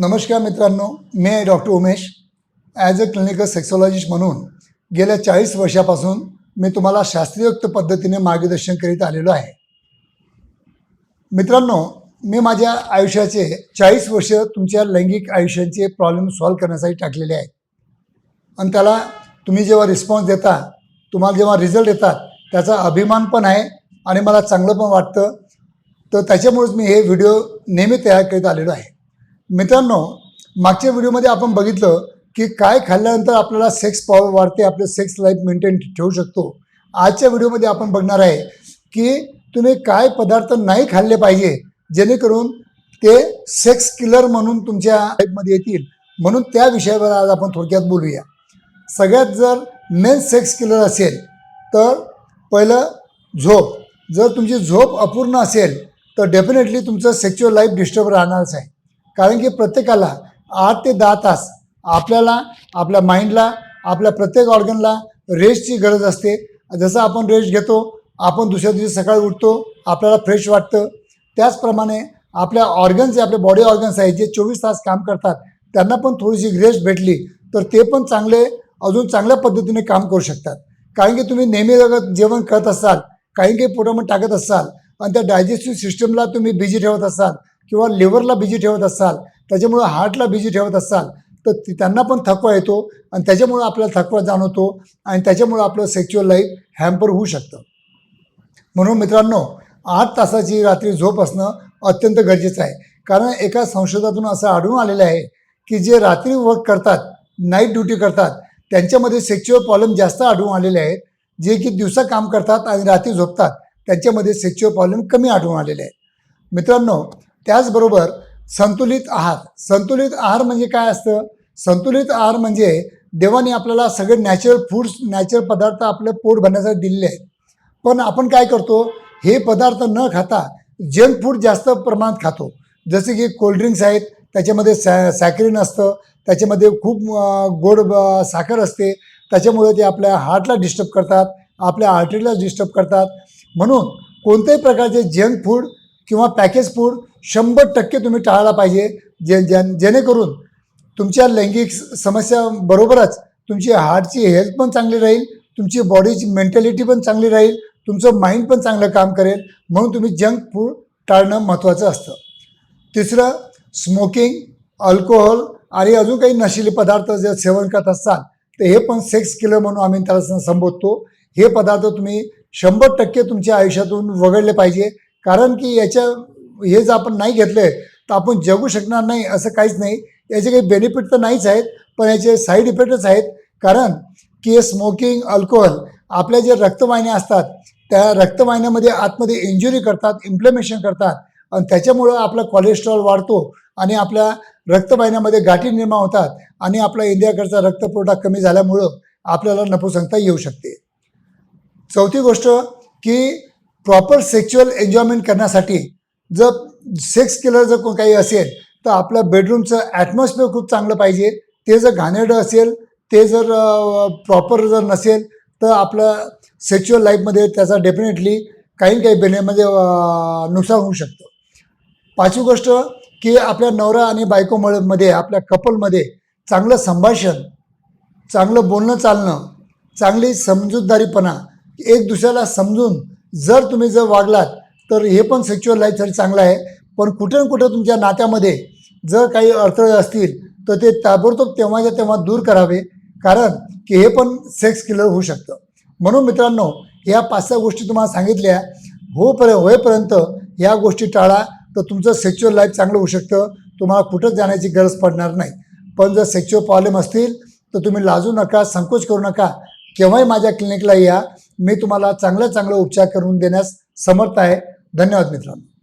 नमस्कार मित्रांनो मी आहे doctor Umesh. As a clinical sexologist म्हणून गेल्या चाळीस वर्षापासून मी तुम्हाला शास्त्रीयुक्त पद्धतीने मार्गदर्शन करीत आलेलो आहे. मित्रांनो मी माझ्या आयुष्याचे चाळीस वर्ष तुमच्या लैंगिक आयुष्याचे प्रॉब्लेम सॉल्व्ह करण्यासाठी टाकलेले आहेत. आणि त्याला तुम्ही जेव्हा रिस्पॉन्स देता तुम्हाला जेव्हा रिझल्ट येतात त्याचा अभिमान पण आहे आणि मला चांगलं पण वाटतं. तर त्याच्यामुळेच मी हे व्हिडिओ नेहमी तयार करीत आलेलो आहे. मित्रांनो मागच्या व्हिडिओमध्ये आपण बघितलं की काय खाल्ल्यानंतर आपल्याला सेक्स पॉवर वाढते आपलं सेक्स लाईफ मेंटेन ठेवू शकतो. आजच्या व्हिडिओमध्ये आपण बघणार आहे की तुम्ही काय पदार्थ नाही खाल्ले पाहिजे जेणेकरून ते सेक्स किलर म्हणून तुमच्या लाईफमध्ये येतील. म्हणून त्या विषयावर आज आपण थोडक्यात बोलूया. सगळ्यात जर मेन सेक्स किलर असेल तर पहिलं झोप. जर तुमची झोप अपूर्ण असेल तर डेफिनेटली तुमचं सेक्च्युअल लाईफ डिस्टर्ब राहणारच आहे. कारण की प्रत्येकाला आठ ते दहा तास आपल्याला आपल्या माइंडला आपल्या प्रत्येक ऑर्गनला रेस्टची गरज असते. जसं आपण रेस्ट घेतो आपण दुसऱ्या दिवशी सकाळी उठतो आपल्याला फ्रेश वाटतं. त्याचप्रमाणे आपल्या ऑर्गन्स जे आपले बॉडी ऑर्गन्स आहेत जे चोवीस तास काम करतात त्यांना पण थोडीशी रेस्ट भेटली तर ते पण चांगले अजून चांगल्या पद्धतीने काम करू शकतात. कारण की तुम्ही नेहमी जगत जेवण करत असाल काही काही पोटामध्ये टाकत असाल आणि त्या डायजेस्टिव्ह सिस्टमला तुम्ही बिझी ठेवत असाल किंवा लिव्हरला बिझी ठेवत असाल त्याच्यामुळं हार्टला बिझी ठेवत असाल तर त्यांना पण थकवा येतो आणि त्याच्यामुळं आपल्याला थकवा जाणवतो आणि त्याच्यामुळं आपलं सेक्च्युअल लाईफ हॅम्पर होऊ शकतं. म्हणून मित्रांनो आठ तासाची रात्री झोप असणं अत्यंत गरजेचं आहे. कारण एका संशोधातून असं आढळून आलेलं आहे की जे रात्री वर्क करतात नाईट ड्युटी करतात त्यांच्यामध्ये सेक्च्युअल प्रॉब्लेम जास्त आढळून आलेले आहेत. जे की दिवसा काम करतात आणि रात्री झोपतात त्यांच्यामध्ये सेक्च्युअल प्रॉब्लेम कमी आढळून आलेले आहेत. मित्रांनो त्याचबरोबर संतुलित आहार. संतुलित आहार म्हणजे काय असतं? संतुलित आहार म्हणजे देवाने आपल्याला सगळे नॅचरल फूड्स नॅचरल पदार्थ आपलं पोट भरण्यासाठी दिलेले आहेत. पण आपण काय करतो? हे पदार्थ न खाता जंक फूड जास्त प्रमाणात खातो. जसे की कोल्ड्रिंक्स आहेत त्याच्यामध्ये सॅ सॅक्रिन असतं त्याच्यामध्ये खूप गोड साखर असते. त्याच्यामुळे ते आपल्या हार्टला डिस्टर्ब करतात आपल्या आर्टरीला डिस्टर्ब करतात. म्हणून कोणत्याही प्रकारचे जंक फूड किंवा पॅकेज फूड शंभर टक्के तुम्ही टाळायला पाहिजे. जे ज्या- जेणेकरून तुमच्या लैंगिक स- समस्याबरोबरच तुमची हार्टची हेल्थ पण चांगली राहील तुमची बॉडीची मेंटॅलिटी पण चांगली राहील तुमचं माइंड पण चांगलं काम करेल. म्हणून तुम्ही जंक फूड टाळणं महत्त्वाचं असतं. तिसरं स्मोकिंग अल्कोहोल आणि अजून काही नशिले पदार्थ जर सेवन करत असाल तर हे पण सेक्स किलर म्हणून आम्ही त्याला संबोधतो. हे पदार्थ तुम्ही शंभर टक्के तुमच्या आयुष्यातून वगळले पाहिजे. कारण की याच्या हे जर आपण नाही घेतले तर आपण जगू शकणार नाही असं काहीच नाही. याचे काही बेनिफिट तर नाहीच आहेत पण याचे साईड इफेक्टच आहेत. कारण की हे स्मोकिंग अल्कोहोल आपल्या जे रक्तवाहिन्या असतात त्या रक्तवाहिन्यामध्ये आतमध्ये इंजुरी करतात इन्फ्लेमेशन करतात. आणि त्याच्यामुळं आपला कोलेस्ट्रॉल वाढतो आणि आपल्या रक्तवाहिन्यामध्ये गाठी निर्माण होतात आणि आपला इंडियाकडचा रक्तपुरवठा कमी झाल्यामुळं आपल्याला नपुसंगता येऊ शकते. चौथी गोष्ट की प्रॉपर सेक्च्युअल एन्जॉयमेंट करण्यासाठी जर सेक्स केलं जर काही असेल तर आपलं बेडरूमचं ॲटमॉस्फिअर खूप चांगलं पाहिजे. ते जर घाणेरडं असेल ते जर प्रॉपर जर नसेल तर आपलं सेक्च्युअल लाईफमध्ये त्याचा डेफिनेटली काही ना काही बेनेमध्ये म्हणजे, नुकसान होऊ शकतं. पाचवी गोष्ट की आपल्या नवरा आणि बायकोमध्ये मध्ये आपल्या कपलमध्ये चांगलं संभाषण चांगलं बोलणं चालणं चांगली समजूतदारीपणा एक दुसऱ्याला समजून जर तुम्ही जर वागलात तर हे पण सेक्च्युअल लाईफसाठी चांगलं आहे. पण कुठे ना कुठं तुमच्या नात्यामध्ये जर काही अडथळे असतील तर ते ताबडतोब तेव्हाच्या तेव्हा दूर करावे. कारण की हे पण सेक्स किलर होऊ शकतं. म्हणून मित्रांनो या पाच सहा गोष्टी तुम्हाला सांगितल्या. होपर्य होईपर्यंत ह्या गोष्टी टाळा. तर तुमचं सेक्च्युअल लाईफ चांगलं होऊ शकतं. तुम्हाला कुठंच जाण्याची गरज पडणार नाही. पण जर सेक्च्युअल प्रॉब्लेम असतील तर तुम्ही लाजू नका संकोच करू नका. केव्हाही माझ्या क्लिनिकला या. मी तुम्हाला चांगलं चांगलं उपचार करून देण्यास समर्थ आहे. धन्यवाद मित्रांनो.